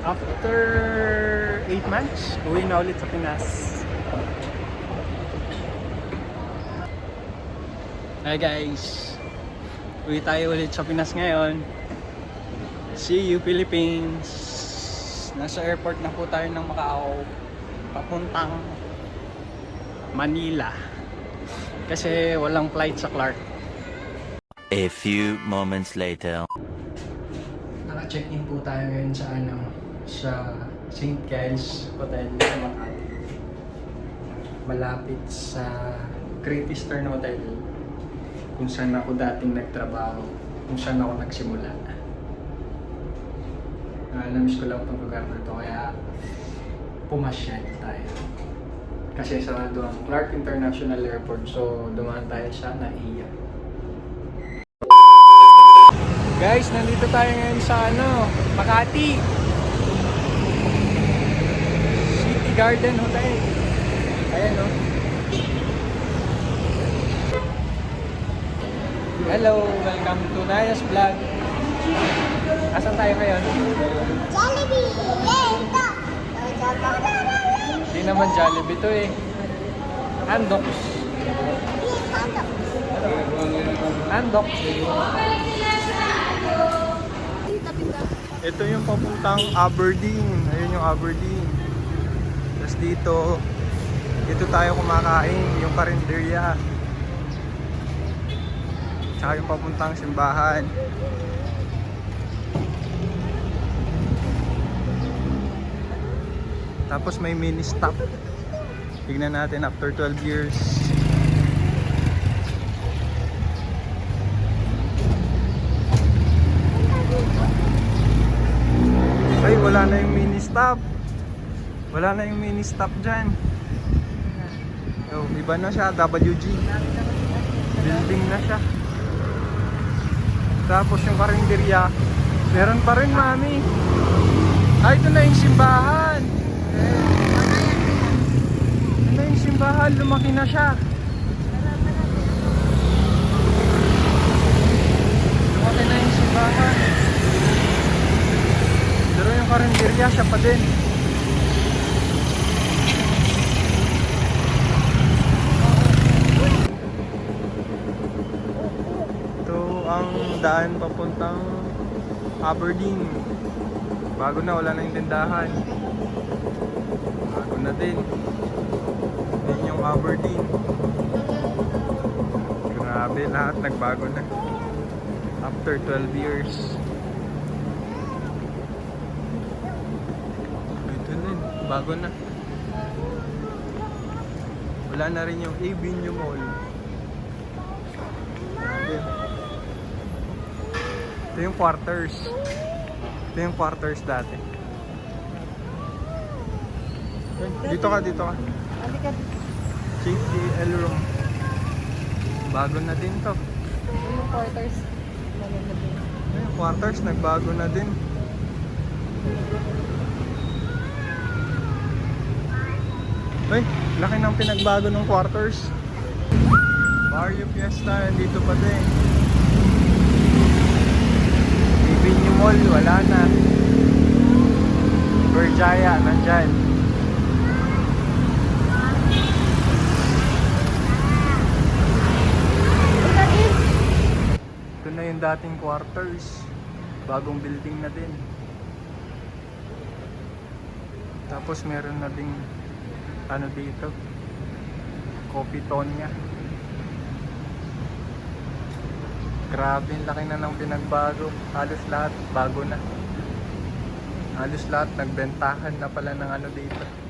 After 8 months, uwi na ulit sa Pinas. Hi guys! Uwi tayo ulit sa Pinas ngayon. See you Philippines! Nasa airport na po tayo ng Macau. Papuntang Manila. Kasi walang flight sa Clark. A few moments later. Naka-check-in po tayo ngayon sa ano, sa St. Giles Hotel sa Makati. Malapit sa Great Eastern Hotel kung saan ako dating nagtrabaho, kung saan ako nagsimula. Uh, namiss ko lang itong lugar na to kaya pumasyal tayo. Kasi sa doon, Clark International Airport, so dumaan tayo sa NAIA. Guys, nandito tayo ngayon sa ano, Makati. Garden Hotel. Ayan oh. Hello, welcome to Naya's Vlog. Asan tayo ngayon? Jollibee! Yay! Ito! Hindi naman Jollibee to eh. Andox. Andox. Ito yung papuntang Aberdeen. Ayun yung Aberdeen. Tapos dito, dito tayo kumakain, yung karinderya. Tsaka yung papuntang simbahan. Tapos may mini stop. Tignan natin after 12 years. Ay, wala na yung mini stop. Wala na yung mini stop dyan. Oh, iba na siya, WG. Building na siya. Tapos yung karinderya, meron pa rin mami. Ay, ito na yung simbahan. Ito na yung simbahan, lumaki na siya. Lumaki na yung simbahan. Pero yung karinderya, siya pa din. Ito ang daan papuntang Aberdeen. Bago na, wala na yung tindahan. Bago na din. Yan yung Aberdeen. Grabe, lahat nagbago na. After 12 years. Ito na, bago na. Wala na rin yung Avenue Mall. Grabe. Ito yung quarters. Ito yung quarters dati. Dito ka, dito ka. Halika JTL room. Bago na din to. yung quarters. Yung quarters, nagbago na din. Ay, laki ng pinagbago ng quarters. Barrio Fiesta, nandito pa din. Mall, wala na. Berjaya, nandyan. Ito na yung dating quarters. Bagong building na din. Tapos meron na ding ano dito. Coffee Tonya. Grabe, laki na ng pinagbago. Halos lahat bago na. Halos lahat nagbentahan na pala ng ano dito.